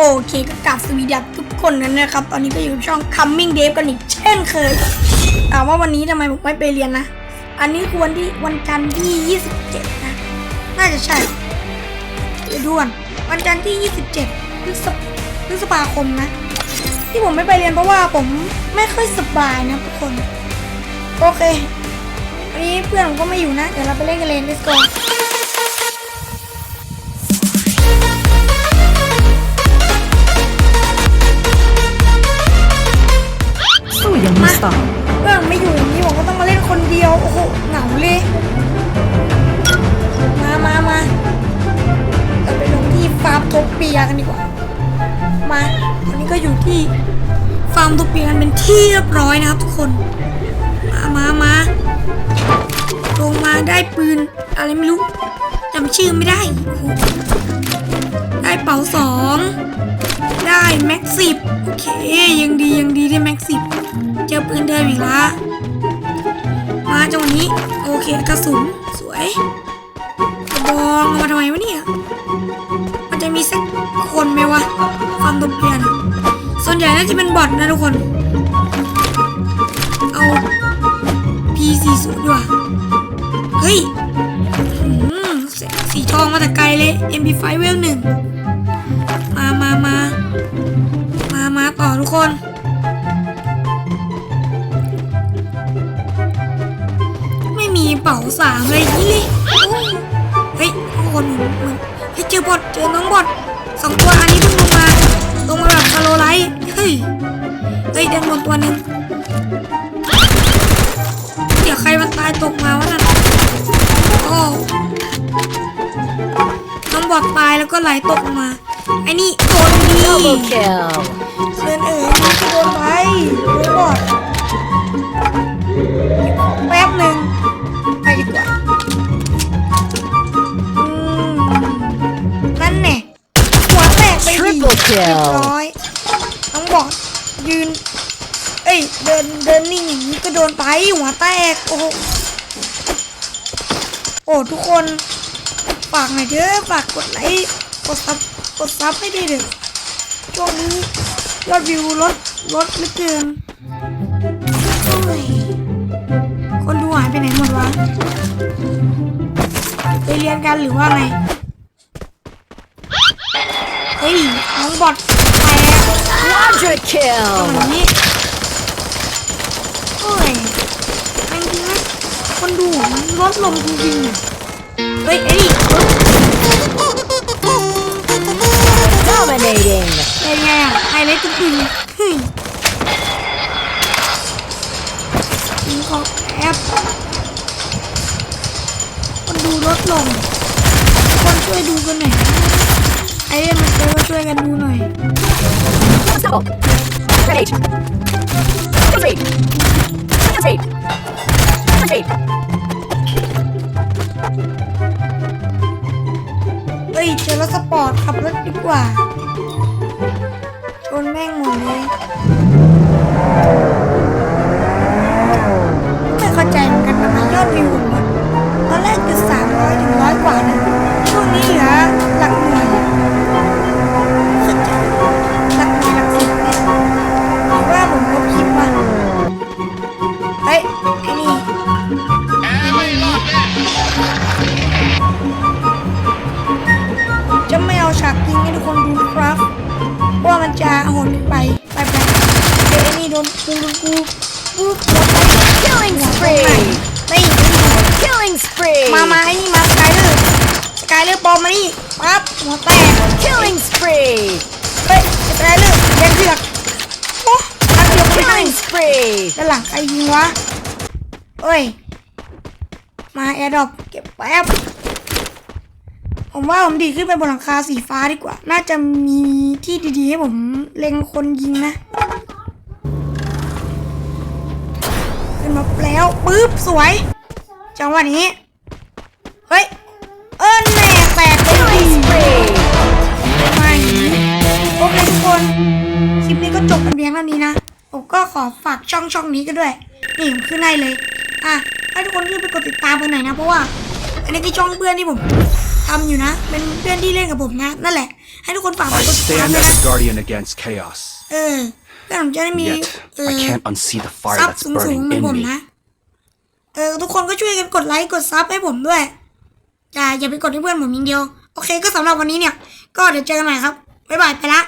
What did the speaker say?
โอเคก็กลับสวีดับทุกคนนั้นนะครับ ตอนนี้ก็อยู่ช่อง Coming Dave กันอีกเช่นเคยถามว่าวันนี้ทำไมผมไม่ไปเรียนนะ อันนี้คือวันที่วันจันทร์ที่ 27 นะ น่าจะใช่เดี๋ยวด่วน วันจันทร์ที่ 27พฤษพฤษภาคมนะ ที่ผมไม่ไปเรียนเพราะว่าผมไม่ค่อยสบายนะทุกคน โอเควันนี้เพื่อนผมก็ไม่อยู่นะ เดี๋ยวเราไปเล่นกันเลย let's go กันดีกว่า มาตอนนี้ก็อยู่ที่ฟาร์มโทเปียกันเป็นที่เรียบร้อยนะครับทุกคน มามามาลงมาได้ปืนอะไรไม่รู้จำชื่อไม่ได้ได้เป๋าสองได้แม็กสิบโอเคยังดียังดีได้แม็กสิบเจอปืนเดิมอีกละมาจังหวะนี้โอเคกระสุนสวยกระบองมาทำไมวะเนี่ย จะมีสักคนไหมวะ ความตบเปลี่ยน ส่วนใหญ่น่าจะเป็นบอทนะทุกคน เอา P40 ดีกว่าเฮ้ยสีทองมาแต่ไกลเลย MP5 เวลหนึ่งมามามามามาต่อทุกคนไม่มีเป๋าสามเลยนี่เลยเฮ้ยทุกคน บอทเจอน้องบอทสองตัวอันนี้เพิ่งลงมาลงมาแบบสโลไลท์เฮ้ยเฮ้ยดันบนตัวหนึ่งเดี๋ยวใครมันตายตกมาวะนั่นโอ้น้องบอทตายแล้วก็ไหลตกลงมา ไอ้นี่โดนดี Double kill เพื่อนเอ๋ยมันจะโดนไปโดนบอดแป๊บหนึ่งไป เรียบร้อยน้องบอดยืน เอ้ยเดินเดินนิ่งอย่างนี้ก็โดนไปหัวแตกโอ้โหโอ้ทุกคนฝากหน่อยเด้อฝากกดไลค์กดซับกดซับให้ด้วยเด้อช่วงนี้ยอดวิวลดลดเหลือเกินคนดูหายไปไหนหมดวะไปเรียนกันหรือว่าไง ฮ้ยน้องบอดแตก Quadra ตร kill งนี้โอ้ยจริงๆนะคนดูมันลดลงจริงๆเนี่ยเฮ้ยไอ้นี่ Dominating เป็นไงอะไฮไลท์จริงๆเฮ้ยยิงของแอปคนดูลดลงคนช่วยดูกันหน่อยนะ ไอ้เล่นมาเจอก็ช่วยกันดูหน่อย Double Grenade Grenade Grenade Grenade เอ้ยเจอรถสปอร์ตขับรถดีกว่า ชนแม่งหมดเลยไม่เข้าใจเหมือนกันทำไมยอดวิวมอะตอนแรกจะสามร้อยถึงร้อยกว่านะ ให้ทุกคนดูครับ ว่ามันจะโหดไปไปไปเดี๋ยวไอ้นี่โดนกูโดนกูปุ๊บโดนไป Killing spree ไหนไม่ไม่ Killing spree มามาไอ้นี่มาสกายเลอร์สกายเลอร์ปอมมานี่ปั๊บหัวแตก Killing spree เฮ้ยสกายเลอร์เล่นเผือกโอ้อันเดียวไม่ได้ Killing spree ด้านหลังใครยิงวะเอ้ยมาแอร์ดรอปเก็บแป๊บ ผมว่าผมดีขึ้นไปบนหลังคาสีฟ้าดีกว่า น่าจะมีที่ดีๆให้ผมเล็งคนยิงนะ ขึ้นมาแล้วปึ๊บสวย จังหวะนี้ เฮ้ย เอิ้นแน่แตกไปดี Killing spree ไม่โอเคทุกคน คลิปนี้ก็จบกันเพียงเท่านี้นะ ผมก็ขอฝากช่องช่องนี้ก็ด้วย นี่ผมขึ้นให้เลย อะให้ทุกคนรีบไปกดติดตามกันหน่อยนะ เพราะว่า อันนี้คือช่องเพื่อนที่ผมทำอยู่นะ เป็นเพื่อนที่เล่นกับผมนะนั่นแหละใให้ทุกคนฝากก I ดติดตาม stand ด้วย as นะ a guardian against chaos. เออเพื่อนผมจะได้มี Yet เออ I can't unsee the fire ซับ that's สูงสูง burning เหมือน in ผม me. นะเออทุกคนก็ช่วยกันกดไลค์กดซับให้ผมด้วยอย่าอย่าไปกดให้เพื่อนผมอย่างเดียว โอเคก็สำหรับวันนี้เนี่ย ก็เดี๋ยวเจอกันใหม่ครับบ๊ายบายไปละ